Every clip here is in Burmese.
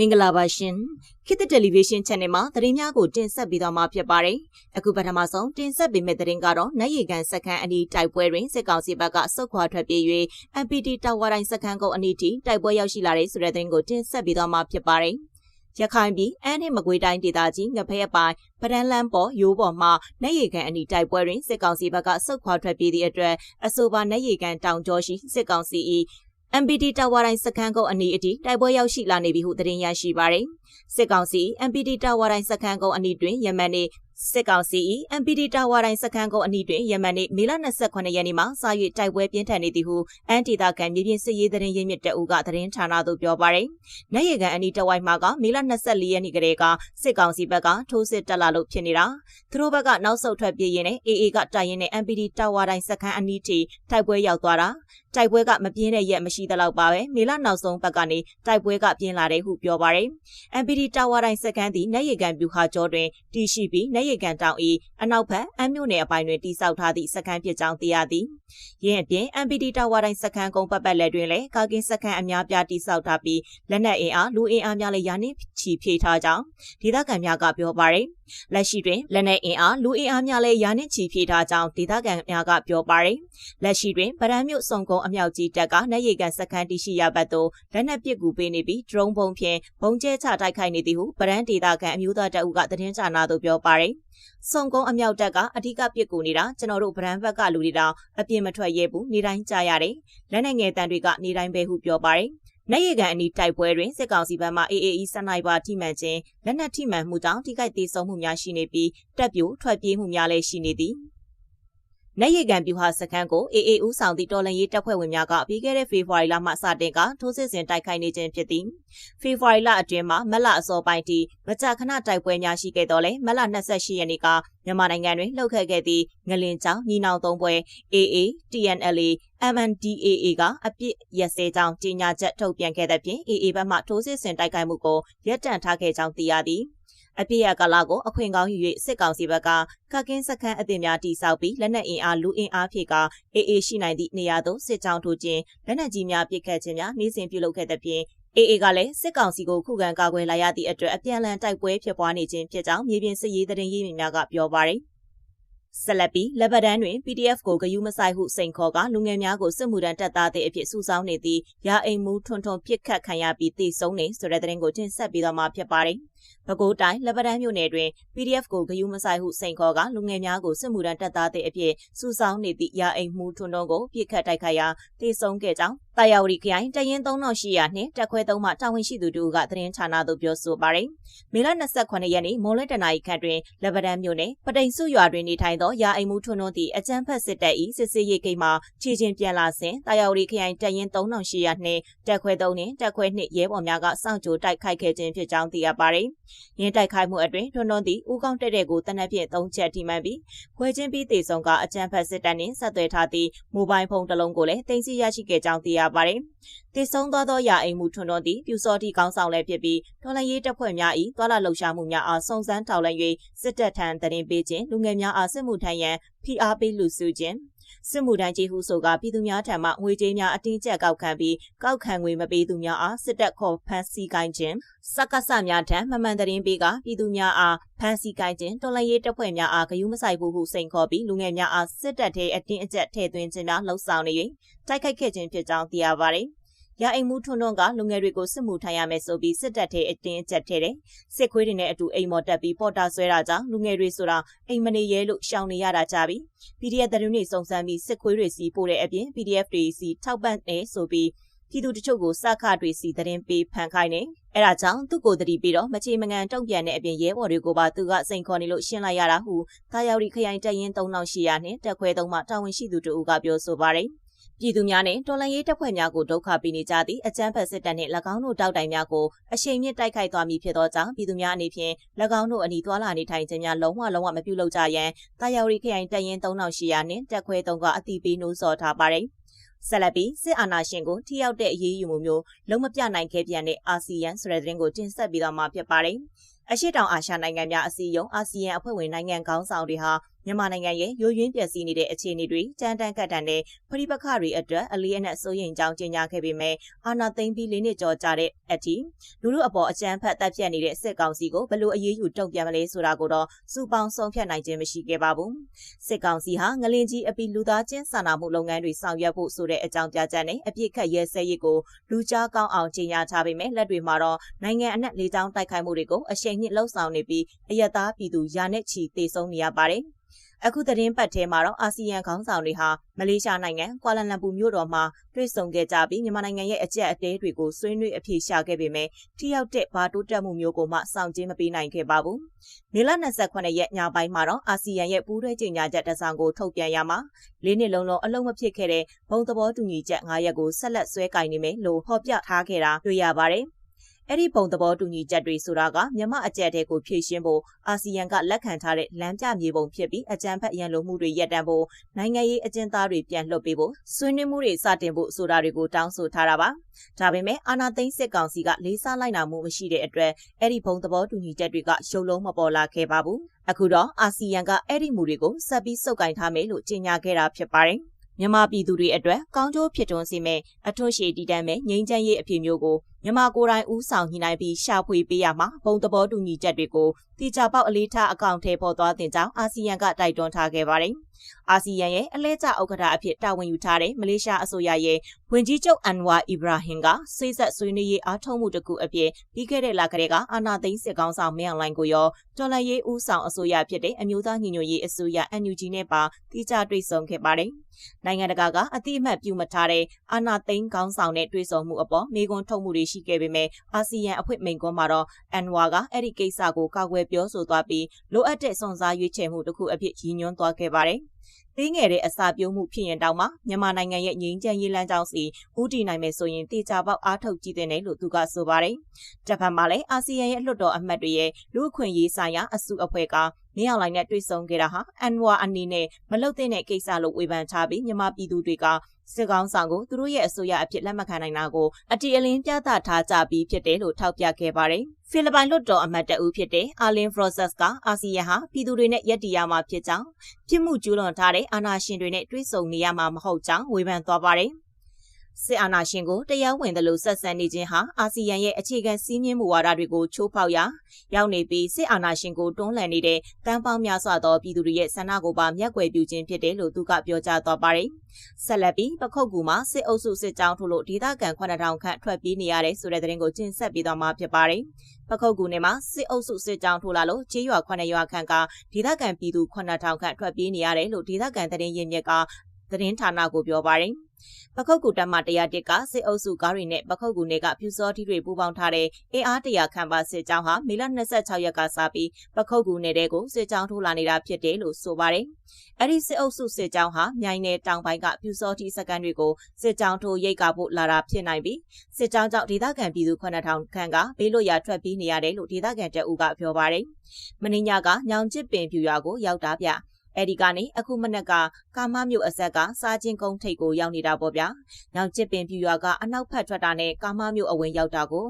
မင်္ဂလာပါရှင်ခေတ်သစ်တယ်လီဗီရှင်း channel မှာသတင်းများကိုတင်ဆက်ပေးသွားမှာဖြစ်ပါတယ်အခုပထမဆုံးတင်ဆက်ပေးမယ့်သတင်းကတော့နိုင်ရီကန်စခန်းအနီးတိုက်ပွဲတွင်စစ်ကောင်စီဘက်ကစုတ်ခွာထွက်ပြေး၍ MPT တာဝါတိုင်းစခန်းကုန်းအနီးထိတိုက်ပွဲရောက်ရှိလာတဲ့ဆိုတဲ့သတင်းကိုတင်ဆက်ပေးသွားမှာဖြစ်ပါတယ်ရခိုင်ပြည်အန်းနှင့်မကွေးတိုင်းဒေသကြီးငဖဲအပိုင်ပဒန်းလန်းပေါ်ရိုးပေါ်မှနေရီကန်အနီးတိုက်ပွဲတွင်စစ်ကောင်စီဘက်ကစုတ်ခွာထွက်ပြေးသည့်အတွက်အဆိုပါနေရီကန်တောင်ကျော်ရှိစစ်ကောင်စီ၏ MPT တာဝါတိုင်းစခန်းကုန်းအနီးအထိတိုက်ပွဲရောက်ရှိလာနေပြီဟုသတင်းရရှိပါရယ်စစ်ကောင်စီ MPT တာဝါတိုင်းစခန်းကုန်းအနီးတွင်ယမန်နေ့ စစ်ကောင်စီ MPD တာဝါတိုင်းစခန်းကုန်းအနီးတွင်ယမန်နေ့မေလ28ရက်နေ့မှာစာရွက်တိုက်ပွဲပြင်းထန်နေသည်ဟုအန်တီတာကန်မြေပြင်စစ်ရေးသတင်းရင်းမြစ်တအုပ်ကသတင်းဌာနသို့ပြောပါရယ်။နိုင်ရကန်အနီးတဝိုက်မှာကမေလ24ရက်နေ့ကလေးကစစ်ကောင်စီဘက်ကထိုးစစ်တက်လာလို့ဖြစ်နေတာ။သူတို့ဘက်ကနောက်ဆုတ်ထွက်ပြေးရင်းနဲ့ AA ကတိုက်ရင်နဲ့ MPD တာဝါတိုင်းစခန်းအနီးထိတိုက်ပွဲရောက်သွားတာ။တိုက်ပွဲကမပြင်းတဲ့ရက်မရှိသလောက်ပါပဲမေလနောက်ဆုံးဘက်ကနေတိုက်ပွဲကပြင်းလာတယ်ဟုပြောပါရယ် MPD တာဝါတိုင်းစခန်းသည်နိုင်ရကန်ပြူဟာကျော်တွင်တည်ရှိပြီးနိုင်ရကန်တောင်၏အနောက်ဘက်အမ်းမြို့နယ်အပိုင်းတွင်တိစောက်ထားသည့်စခန်းဖြစ်ကြောင်းသိရသည်။ယင်းအပြင် MPD တာဝါတိုင်းစခန်းကုန်းပတ်ပတ်လက်တွင်လည်းကာကင်းစခန်းအများပြားတိစောက်ထားပြီးလက်နက်အင်အားလူအင်အားများလည်းယာနေချီဖြည့်ထားကြောင်းဒေသခံများကပြောပါရယ်။ လက်ရှိတွင်လက်နက်အင်အားလူအင်အားများလည်းယာနေချီဖြည့်ထားကြောင်းဒေသခံများကပြောပါရယ်။လက်ရှိတွင်ဗရန်မြို့စုံကုန်းအမြောက်ကြီးတပ်ကနိုင်ရီကန်စခန်းတရှိရဘတ်သို့လက်နက်ပစ်ကူပေးနေပြီးဒရုန်းဘုံဖြင့်ဘုံကျဲချတိုက်ခိုက်နေသည်ဟုဗရန်ဒေသခံအမျိုးသားတအုပ်ကသတင်းချာနာသို့ပြောပါရယ်။စုံကုန်းအမြောက်တက်ကအဓိကပြစ်ကူနေတာကျွန်တော်တို့ဗရန်ဘက်ကလူတွေတောင်အပြင်းမထွက်ရဲဘူးနေတိုင်းကြားရတယ်လက်နဲ့ငယ်တန်တွေက နေတိုင်းပဲဟုပြောပါတယ် နိုင်ရကန်အနီးတိုက်ပွဲတွင်စစ်ကောင်စီဘက်မှ AAE စနိုက်ပါထိမှန်ခြင်းလက်နက်ထိမှန်မှုကြောင့်ထိခိုက်ဒေဆုံးမှုများရှိနေပြီးတပ်ပြိုထွက်ပြေးမှုများလည်းရှိနေသည်။ လက်ရည်ကန်ပြူဟာစခန်းကို AA ဦးဆောင်သည့်တော်လှန်ရေးတပ်ဖွဲ့ဝင်များကပြီးခဲ့တဲ့ဖေဖော်ဝါရီလမှစတင်ကထိုးစစ်ဆင်တိုက်ခိုက်နေခြင်းဖြစ်သည်ဖေဖော်ဝါရီလအတွင်းမှာမက်လအစောပိုင်းထိမကြာခဏတိုက်ပွဲများရှိခဲ့တော့လဲမက်လ28ရက်နေ့ကမြန်မာနိုင်ငံတွင်လှုပ်ခတ်ခဲ့သည့်ငလင်ကြောင်ညီနောင်သုံးပွဲ AA TNLA MNDAA ကအပြစ်ရက်စဲကြောင်းကြေညာချက်ထုတ်ပြန်ခဲ့တဲ့ပြင် AA ဘက်မှထိုးစစ်ဆင်တိုက်ခိုက်မှုကိုရပ်တန့်ထားခဲ့ကြောင်းသိရသည်။ အပြည့်ရကာလကိုအခွင့်ကောင်းယူ၍စစ်ကောင်စီဘက်ကခက်ကင်းစခန်းအသစ်များတိစောက်ပြီးလက်နက်အင်အားလူအင်အားဖြည့်ကအေးအေးရှိနိုင်သည့်နေရာသို့စစ်ကြောင်းထိုးခြင်းလက်နက်ကြီးများပစ်ခတ်ခြင်းများနှီးစင်ပြုလုပ်ခဲ့တဲ့ပြင်အေအေကလည်းစစ်ကောင်စီကိုခုခံကာကွယ်လာရသည့်အတွက်အပြန်အလှန်တိုက်ပွဲဖြစ်ပွားနေခြင်းဖြစ်ကြောင်းမြေပြင်စစ်ရေးသတင်းရင်းမြစ်များကပြောပါရယ်ဆက်လက်ပြီးလက်ဗဒန်းတွင် PDF ကိုဂယုမဆိုင်ဟုစိန်ခေါ်ကလူငယ်များကိုစစ်မှုထမ်းတပ်သားတဲ့အဖြစ်စုဆောင်းနေသည့်ရာအိမ်မူထွန်းထွန်းပြစ်ခတ်ခံရပြီးတည်ဆုံးနေဆိုတဲ့သတင်းကိုတင်ဆက်ပေးသွားမှာဖြစ်ပါတယ်။ပဲခူးတိုင်းလက်ပတန်းမြို့နယ်တွင် PDF ကိုဂယုမဆိုင်ဟုစိန်ခေါ်ကလူငယ်များကိုစစ်မှုထမ်းတပ်သားတဲ့အဖြစ်စုဆောင်းနေသည့်ရာအိမ်မှုထွန်းတုံးကိုပြစ်ခတ်တိုက်ခိုက်ရာတည်ဆုံခဲ့ကြောင်းတာယာဝတီခရိုင်တရင်3800နှင့်တက်ခွဲ3မှတာဝန်ရှိသူတို့ကသတင်းဌာနသို့ပြောဆိုပါရယ်မေလ28ရက်နေ့မိုးလွဲတနာရီခန့်တွင်လက်ပတန်းမြို့နယ်ပတိန်စုရွာတွင်နေထိုင်သောရာအိမ်မှုထွန်းတုံးသည့်အကြမ်းဖက်စစ်တပ်၏စစ်စေးရေးဂိတ်မှခြေချင်းပြန်လာစဉ်တာယာဝတီခရိုင်တရင်3800နှင့်တက်ခွဲ3နှင့်တက်ခွဲ2ရဲဘော်များကစောင့်ကြိုတိုက်ခိုက်ခဲ့ခြင်းဖြစ်ကြောင်းသိရပါရယ်ရင်းတိုက်ခိုက်မှုအတွင်းထွန်းထွန်းသည့်ဦးကောင်းတက်တဲ့ကိုတနက်ဖြင့်သုံးချက်ထိမှန်ပြီးခွဲချင်းပြီးတေဆုံကအကြံဖက်စစ်တပ်နှင့်ဆက်သွယ်ထားသည့်မိုဘိုင်းဖုန်းတစ်လုံးကိုလည်းတင်စီရရှိခဲ့ကြောင်းသိရပါတယ်။တေဆုံသွားသောရာအိမ်မှုထွန်းထွန်းသည့်ပြူစောတိကောင်းဆောင်လည်းဖြစ်ပြီးတော်လှန်ရေးတပ်ဖွဲ့များ၏တွာလာလှုပ်ရှားမှုများအားစုံစမ်းထောက်လှမ်း၍စစ်တပ်ထံတရင်ပေးခြင်းလူငယ်များအားစစ်မှုထမ်းရန်ဖိအားပေးလူစုခြင်း စစ်မှုထမ်းကြီးဟုဆိုကပြည်သူများထံမှငွေကြေးများအတင်းကျပ်ကောက်ခံပြီးကောက်ခံငွေမပေးသူများအားစစ်တပ်ခေါ်ဖမ်းဆီးကိုင်းခြင်းစက္ကစများထံမှမှန်တရင်ပေးကပြည်သူများအားဖမ်းဆီးကိုင်းခြင်းတော်လှန်ရေးတပ်ဖွဲ့များအားဂယုမဆိုင်ဘူးဟုစိန်ခေါ်ပြီးလူငယ်များအားစစ်တပ်ထဲအတင်းအကျပ်ထည့်သွင်းခြင်းများလှုံ့ဆော်နေ၍တိုက်ခိုက်ခဲ့ခြင်းဖြစ်ကြောင်းသိရပါတယ် ရအိမ်မှုထွန်းထွန်းကလူငယ်တွေကိုစစ်မှုထိုင်ရမယ်ဆိုပြီးစစ်တပ်ထဲအတင်းကျပ်ထဲတယ်စစ်ခွေးတွေနဲ့အတူအိမ်မော်တက်ပြီးပေါ်တာဆွဲတာကြောင့်လူငယ်တွေဆိုတာအိမ်မနေရဲလို့ရှောင်နေရတာကြပြီ PDF သတင်းတွေစုံစမ်းပြီးစစ်ခွေးတွေစီပို့တဲ့အပြင် PDF တွေစီထောက်ပံ့နေဆိုပြီးပြည်သူတချို့ကိုစခတွေစီသတင်းပေးဖန်ခိုင်းနေအဲဒါကြောင့်သူ့ကိုတတိပြီးတော့မချေမငံတုံ့ပြန်တဲ့အပြင်ရဲဘော်တွေကိုပါသူကစိန်ခေါ်နေလို့ရှင်းလိုက်ရတာဟုတာယာရီခရိုင်တရင်3800နဲ့တက်ခွဲသုံးမှတာဝန်ရှိသူတို့ကပြောဆိုပါတယ် ပြည်သူများနဲ့တော်လှန်ရေးတပ်ဖွဲ့များကိုဒုက္ခပေးနေကြသည့်အကြမ်းဖက်စစ်တပ်နှင့်၎င်းတို့တောက်တိုင်များကိုအရှိန်မြင့်တိုက်ခိုက်သွားမည်ဖြစ်သောကြောင့်ပြည်သူများအနေဖြင့်၎င်းတို့အနီးသွားလာနေထိုင်ခြင်းများလုံးဝလုံးဝမပြုလုပ်ကြရန်တာယာရီခရိုင်တရင်3800နှင့်တက်ခွဲ3ကအတိပေးနှိုးဆော်ထားပါတယ်ဆက်လက်ပြီးစစ်အာဏာရှင်ကိုထိရောက်တဲ့အရေးယူမှုမျိုးလုံးမပြနိုင်ခဲ့ပြန်တဲ့အာဆီယံဆိုတဲ့သတင်းကိုတင်ဆက်ပြီးတော့မှာဖြစ်ပါတယ်။အရှိတောင်အာရှနိုင်ငံများအစည်းအရုံးအာဆီယံအဖွဲ့ဝင်နိုင်ငံခေါင်းဆောင်တွေဟာ မမြန်မာနိုင်ငံရဲ့ရိုးရင်းပျက်စီးနေတဲ့အခြေအနေတွေကြမ်းတမ်းကတ်တန်တဲ့ပြိပခတွေအတွက်အလေးအနက်စိုးရိမ်ကြောင်းကြေညာခဲ့ပေမဲ့အာဏာသိမ်းပြီးလေးနှစ်ကျော်ကြာတဲ့အထိလူလူအပေါ်အကြမ်းဖက်တပ်ဖြတ်နေတဲ့စစ်ကောင်စီကိုဘယ်လိုအရေးယူတုံ့ပြန်မလဲဆိုတာကိုတော့စူပေါင်းဆုံးဖြတ်နိုင်ခြင်းမရှိခဲ့ပါဘူးစစ်ကောင်စီဟာငလင်ကြီးအပီလူသားချင်းစာနာမှုလုပ်ငန်းတွေဆောင်ရွက်ဖို့ဆိုတဲ့အကြောင်းပြချက်နဲ့အပြစ်ခတ်ရဲစဲရေးကိုလူကြားကောင်းအောင်ကြေညာထားပေမဲ့လက်တွေမှာတော့နိုင်ငံအနှံ့လေးချောင်းတိုက်ခိုက်မှုတွေကိုအရှိန်မြင့်လှုပ်ဆောင်နေပြီးအယက်သားပြည်သူရာနဲ့ချီတေဆုံးနေရပါတယ်။ အခုသတင်းပတ်ထဲမှာတော့အာဆီယံခေါင်းဆောင်တွေဟာမလေးရှားနိုင်ငံကွာလာလမ်ပူမြို့တော်မှာတွေ့ဆုံခဲ့ကြပြီးမြန်မာနိုင်ငံရဲ့အကြက်အသေးတွေကိုဆွေးနွေးအပြေရှာခဲ့ပေမဲ့ထိရောက်တဲ့ဘာတိုးတက်မှုမျိုးကိုမှစောင့်ကြည့်မပေးနိုင်ခဲ့ပါဘူး။မေလ28ရက်ညပိုင်းမှာတော့အာဆီယံရဲ့ပူးတွဲကြေညာချက်တစောင်ကိုထုတ်ပြန်ရမှာလေးနှစ်လုံးလုံးအလုံးမဖြစ်ခဲ့တဲ့ဘုံသဘောတူညီချက်9ရက်ကိုဆက်လက်ဆွဲကင်နေမယ်လို့ဖော်ပြထားခဲ့တာတွေ့ရပါတယ်။ အဲ့ဒီပုံသဘောတူညီချက်တွေဆိုတာကမြန်မာအကြက်တဲကိုဖြည့်ရှင်းဖို့အာဆီယံကလက်ခံထားတဲ့လမ်းပြမြေပုံဖြစ်ပြီးအကြံဖက်ရန်လိုမှုတွေရပ်တန့်ဖို့နိုင်ငံရေးအကျဉ်းသားတွေပြန်လွှတ်ပေးဖို့ဆွေးနွေးမှုတွေစတင်ဖို့ဆိုတာတွေကိုတောင်းဆိုထားတာပါ။ဒါပေမဲ့အာနာသိန်းစစ်ကောင်စီကလေးစားလိုက်နာမှုမရှိတဲ့အတွက်အဲ့ဒီဘုံသဘောတူညီချက်တွေကရုပ်လုံးမပေါ်လာခဲ့ပါဘူး။အခုတော့အာဆီယံကအဲ့ဒီမူတွေကိုဆက်ပြီးစုပ်ကိုင်ထားမယ်လို့ကြေညာခဲ့တာဖြစ်ပါတယ်။မြန်မာပြည်သူတွေအတွက်ကောင်းကျိုးဖြစ်ထွန်းစေမယ့်အထွတ်ရှည်တည်တံ့မဲ့ငြိမ်းချမ်းရေးအဖြစ်မျိုးကို မြန်မာကိုယ်တိုင်ဦးဆောင်ညှိနှိုင်းပြီးရှာဖွေပေးရမှာဘုံသဘောတူညီချက်တွေကိုတိကျပေါက်အလေးထားအကောင့်ထဲပေါ်သွားတင်ကြောင်းအာဆီယံကတိုက်တွန်းထားခဲ့ပါတယ်။အာဆီယံရဲ့အလဲကျဥက္ကဋ္ဌအဖြစ်တာဝန်ယူထားတဲ့မလေးရှားအစိုးရရဲ့ဝန်ကြီးချုပ်အန်ဝါအီဘရာဟင်ကဆွေးဆက်ဆွေးနွေးရေးအားထုတ်မှုတစ်ခုအဖြစ်ပြီးခဲ့တဲ့လကတည်းကအာဏာသိမ်းစစ်ကောင်ဆောင်မင်းအောင်လှိုင်ကိုရောတော်လှန်ရေးဦးဆောင်အစိုးရဖြစ်တဲ့အမျိုးသားညီညွတ်ရေးအစိုးရ NUG နဲ့ပါတိကျတွေ့ဆုံခဲ့ပါတယ်။နိုင်ငံတကာကအတိအမှတ်ပြုမထားတဲ့အာဏာသိမ်းကောင်းဆောင်တဲ့တွေ့ဆုံမှုအပေါ်မေးခွန်းထုတ်မှုတွေရှိခဲ့ပေမဲ့အာဆီယံအဖွဲ့မိန့်ခွန်းမှာတော့အန်ဝါကအဲ့ဒီကိစ္စကိုကာကွယ်ပြောဆိုသွားပြီးလိုအပ်တဲ့စွန့်စားရွေးချယ်မှုတစ်ခုအဖြစ်ရည်ညွှန်းသွားခဲ့ပါတယ်။သေးငယ်တဲ့အစာပြုံးမှုဖြစ်ရင်တောင်မှမြန်မာနိုင်ငံရဲ့ငြိမ်းချမ်းရေးလမ်းကြောင်းစီဦးတည်နိုင်မယ်ဆိုရင်တေချာပေါက်အားထုတ်ကြည့်တဲ့လို့သူကဆိုပါတယ်။တစ်ဖက်မှာလည်းအာဆီယံရဲ့လွှတ်တော်အမတ်တွေရဲ့လူအခွင့်ရေးဆိုင်ရာအစုအဖွဲ့ကမင်းအောင်လှိုင်နဲ့တွေ့ဆုံခဲ့တာဟာအန်ဝါအနေနဲ့မလုတ်တဲ့ကိစ္စလို့ဝေဖန်ထားပြီးမြန်မာပြည်သူတွေကစစ်ကောင်းဆောင်ကိုသူတို့ရဲ့အစိုးရအဖြစ်လက်မခံနိုင်တာကိုအတီအလင်းပြသထားကြပြီးဖြစ်တယ်လို့ထောက်ပြခဲ့ပါတယ်။ဖိလစ်ပိုင်လွှတ်တော်အမတ်တအူးဖြစ်တဲ့အာလင်ဖရိုဆက်စ်ကအာဆီယံဟာပြည်သူတွေနဲ့ယက်တီရမှာဖြစ်ကြောင်းပြစ်မှုကျူးလွန်ထားတဲ့အာဏာရှင်တွေနဲ့တွဲဆုံနေရမှာမဟုတ်ကြောင်းဝေဖန်သွားပါတယ်။ စစ်အာဏာရှင်ကိုတရားဝင်တယ်လို့ဆက်ဆံနေခြင်းဟာအာဆီယံရဲ့အခြေခံစည်းမျဉ်းမူဝါဒတွေကိုချိုးဖောက်ရာရောက်နေပြီးစစ်အာဏာရှင်ကိုတွန်းလှန်နေတဲ့တန်းပေါင်းများစွာသောပြည်သူတွေရဲ့ဆန္ဒကိုပါမျက်ကွယ်ပြုခြင်းဖြစ်တယ်လို့သူကပြောကြားသွားပါတယ်။ဆက်လက်ပြီးပခုတ်ကူမှာစစ်အုပ်စုစစ်ကြောင်းထို့လို့ဒေသခံ9000ခန့်ထွက်ပြေးနေရတယ်ဆိုတဲ့သတင်းကိုကျင်းဆက်ပြီးတော့မှဖြစ်ပါတယ်။ပခုတ်ကူနယ်မှာစစ်အုပ်စုစစ်ကြောင်းထိုးလာလို့ကျေးရွာ9ရွာခန့်ကဒေသခံပြည်သူ9000ခန့်ထွက်ပြေးနေရတယ်လို့ဒေသခံသတင်းရင်းမြစ်က သတင်းဌာနကိုပြောပါတယ်။ပခုတ်ကူတပ်မ101ကစစ်အုပ်စုကားတွေနဲ့ပခုတ်ကူနယ်ကပြူစောတိတွေပူးပေါင်းထားတဲ့အင်အားတရာခန့်ပါစစ်ကြောင်းဟာမေလ26ရက်ကစပြီးပခုတ်ကူနယ်တဲကိုစစ်ကြောင်းထိုးလာနေတာဖြစ်တယ်လို့ဆိုပါတယ်။အဲ့ဒီစစ်အုပ်စုစစ်ကြောင်းဟာမြိုင်နယ်တောင်ပိုင်းကပြူစောတိစကန်တွေကိုစစ်ကြောင်းထိုးရိတ်ကဖို့လာတာဖြစ်နိုင်ပြီးစစ်ကြောင်းကြောင့်ဒေသခံပြည်သူ9000ခန့်ကဘေးလွတ်ရာထွက်ပြေးနေရတယ်လို့ဒေသခံတအုပ်ကပြောပါတယ်။မင်းညကညောင်ကျစ်ပင်ပြူရွာကိုရောက်တာဗျ။ အဲဒီကနေအခုမနက်ကကာမမြို့အဆက်ကစားချင်းကုန်းထိပ်ကိုရောက်နေတာပေါ့ဗျာ။နောက်ကျစ်ပင်ပြူရွာကအနောက်ဖက်ထွက်တာနဲ့ကာမမြို့အဝင်ရောက်တာကို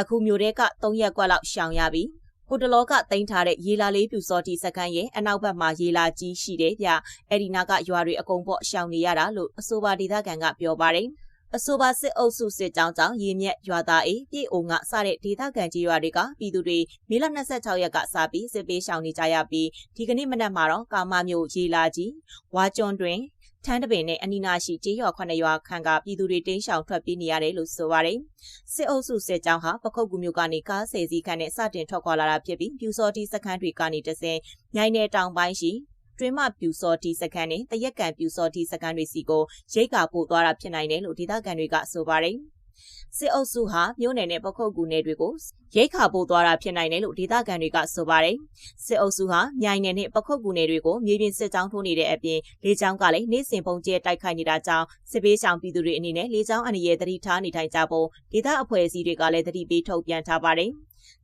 အခုမြို့တဲက3ရက်ကွက်လောက်ရှောင်ရပြီ။ဟိုတလောကတင်ထားတဲ့ရေလာလေးပြူစောတီစကန်ရဲ့အနောက်ဘက်မှာရေလာကြီးရှိတယ်ဗျ။အဲဒီနာကရွာတွေအကုန်ပေါ့ရှောင်နေရတာလို့အဆိုပါဒေသခံကပြောပါတယ်။ အဆိုပါစစ်အုပ်စုစစ်ကြောင်းကြောင့်ရေမြက်ရွာသားအေးပြည်အိုငါစတဲ့ဒေသခံကြီးရွာတွေကပြည်သူတွေမေလ26ရက်ကစပြီးစစ်ပေးရှောင်နေကြရပြီးဒီကနေ့မနက်မှာတော့ကာမမျိုးရေလာကြီးဝါကျွန်းတွင်ထန်းတပင်နဲ့အနီနာရှိကျေးရွာခွနရွာခန့်ကပြည်သူတွေတင်းရှောင်ထွက်ပြေးနေရတယ်လို့ဆိုပါတယ်။စစ်အုပ်စုစစ်ကြောင်းဟာပခုတ်ကူမျိုးကနေကားဆယ်စီးခန့်နဲ့စတင်ထွက်ခွာလာတာဖြစ်ပြီးပြူစောတီစခန်းတွေကနေတဆင်မြိုင်နယ်တောင်ပိုင်းရှိ တွင်းမပြူစောတီစကန်နဲ့တရက်ကန်ပြူစောတီစကန်တွေစီကိုရိတ်ကာပို့သွားတာဖြစ်နိုင်တယ်လို့ဒေသခံတွေကဆိုပါတယ်။စစ်အုပ်စုဟာမြို့နယ်နဲ့ပခုတ်ကူနယ်တွေကိုရိတ်ခါပို့သွားတာဖြစ်နိုင်တယ်လို့ဒေသခံတွေကဆိုပါတယ်။စစ်အုပ်စုဟာမြိုင်နယ်နဲ့ပခုတ်ကူနယ်တွေကိုမြေပြင်စစ်ကြောင်းထိုးနေတဲ့အပြင်လေကြောင်းကလည်းနေစဉ်ပုံကျဲတိုက်ခိုက်နေတာကြောင့်စစ်ပေးဆောင်ပြည်သူတွေအနေနဲ့လေကြောင်းအနေနဲ့တတိထားနေထိုင်ကြဖို့ဒေသအဖွဲ့အစည်းတွေကလည်းတတိပေးထုတ်ပြန်ထားပါတယ်။